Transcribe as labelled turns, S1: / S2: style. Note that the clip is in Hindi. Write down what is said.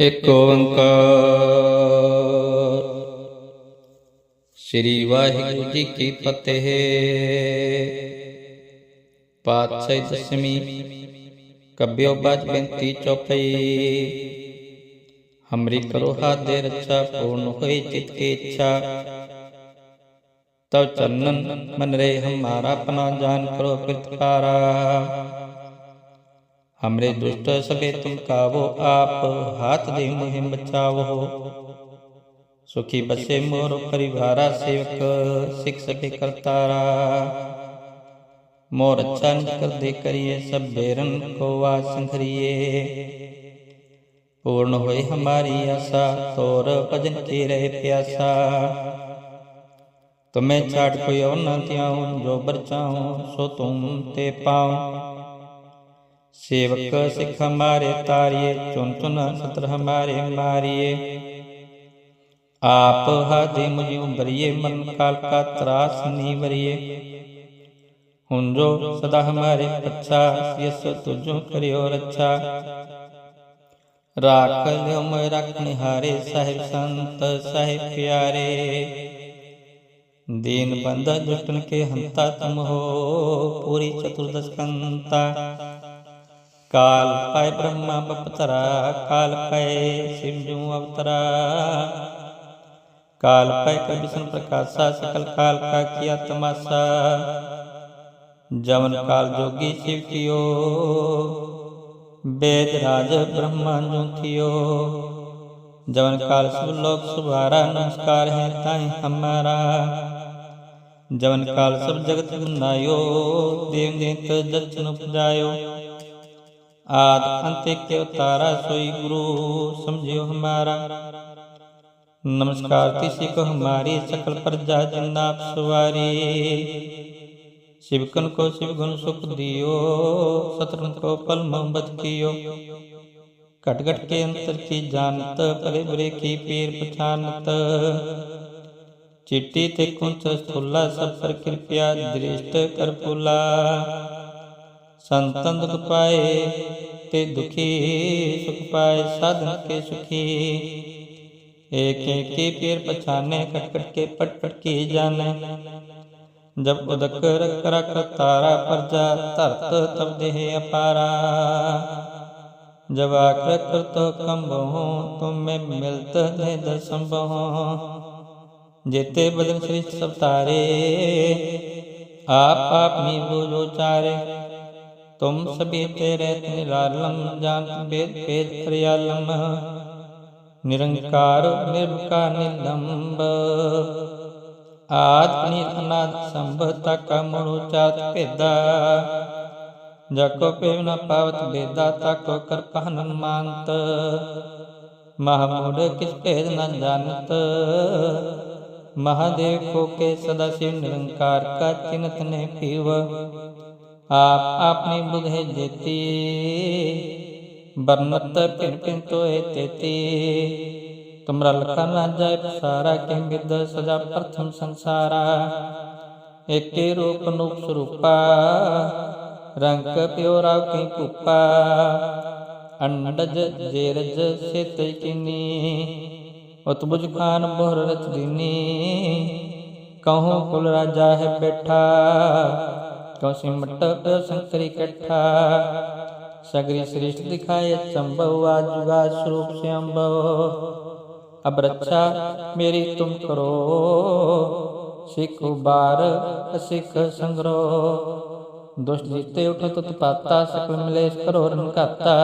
S1: एक ओंकार। श्री वाहिगुरु जी की फतेह। पातशाही दशमी, कब्यो बाज बिनती चौपाई हमरी करो हाथे रक्षा, पूर्ण हुई चित की इच्छा। तब चंदन चरणन मन रे हमारा अपना जान करो कृतकारा हमरे दुष्ट सबे तुम कावो आप, हाथ दे मुहि बचावो। सुखी बसे मोर परिवारा सेवक सिख सके करतारा। मोर अच्छा कर दे करिए, सब बेरन को संघरिए पूर्ण होए हमारी आशा, तोर भजन की रहे प्यासा। तुम्हें छाड़ कोई और न त्याऊं, जो बरचाऊं सो तुम ते पाऊँ। सेवक सिख हमारे तारिये, चुन चुन सत्र हमारे मारिये। आप हादे मुझे उबरिए मन काल का त्रास नहीं नीवरिए हुंजो सदा हमारे अच्छा यस तुझो करियो रक्षा राख लियो मैं रखने हारे साहिब संत, साहिब प्यारे। दीन बंद दुष्टन के हंता तुम हो, पूरी चतुर्दश कंता। काल पाए ब्रह्मा बपतरा, काल पाए शिव जू अवतरा? काल कर विष्णु प्रकाशा, सकल काल का किया तमाशा? जवन काल जोगी शिव कियो, वेद राज ब्रह्मा जो थियो। जवन काल सब लोग सुभारा नमस्कार है ताई हमारा। जवन काल सब जगत बनायो देव देत जचन उपजायो। आद अंत के उतारा सोई गुरु समझियो हमारा नमस्कार किसी को हमारी सकल प्रजा जिन्नाप सवारी शिवकन को शिव गुण सुख दियो शत्रु को पल मोहब्बत कियो घट घट के अंतर की जानत परे बुरे की पीर पछानत चिट्टी ते कुंच स्थूला सब पर कृपया दृष्ट कर फूला संतन दुख पाए, ते दुखी, सुख पाए, साधन के सुखी। एक एक के पैर पछाने कट कट के पट पट की जाने। जब उदक रख रख तारा पर जा तरत तब देह अपारा। जब आकर कर तो कम बहो तुम में मिलत दे दसम बहो जेते बदन श्रेष्ठ सब तारे, आप आप मी बोलो चारे। तुम सभी तेरे निरालम जान वेद वेद प्रयालम। निरंकार निर्विकार निलंब। नील अनाद संभता का मुचात पेदा। जको पेव न पावत वेदा ताको कर पहनन मानत। महामूढ़ किस भेद न जानत। महादेव को के सदा शिव निरंकार का चिन्हत ने पीव। आप आपनी बुधे जेती बरनत पिन पिन तो तुमरा लखा ना सारा के विद सजा प्रथम संसारा। एक रूप नूप स्वरूपा रंग प्योरा की पुपा। अंडज जेरज से तैकिनी उतबुज खान बोहर कहूँ कुल राजा है बैठा कौशी मट्टप शंकरी कट्ठा सगरी श्रेष्ठ दिखाए संभव आजुगा स्वरूप से अम्भव अब रक्षा मेरी तुम करो सिख बार सिख संग्रह दुष्ट जीते उठो तो पाता सकल मिलेश करो रन काता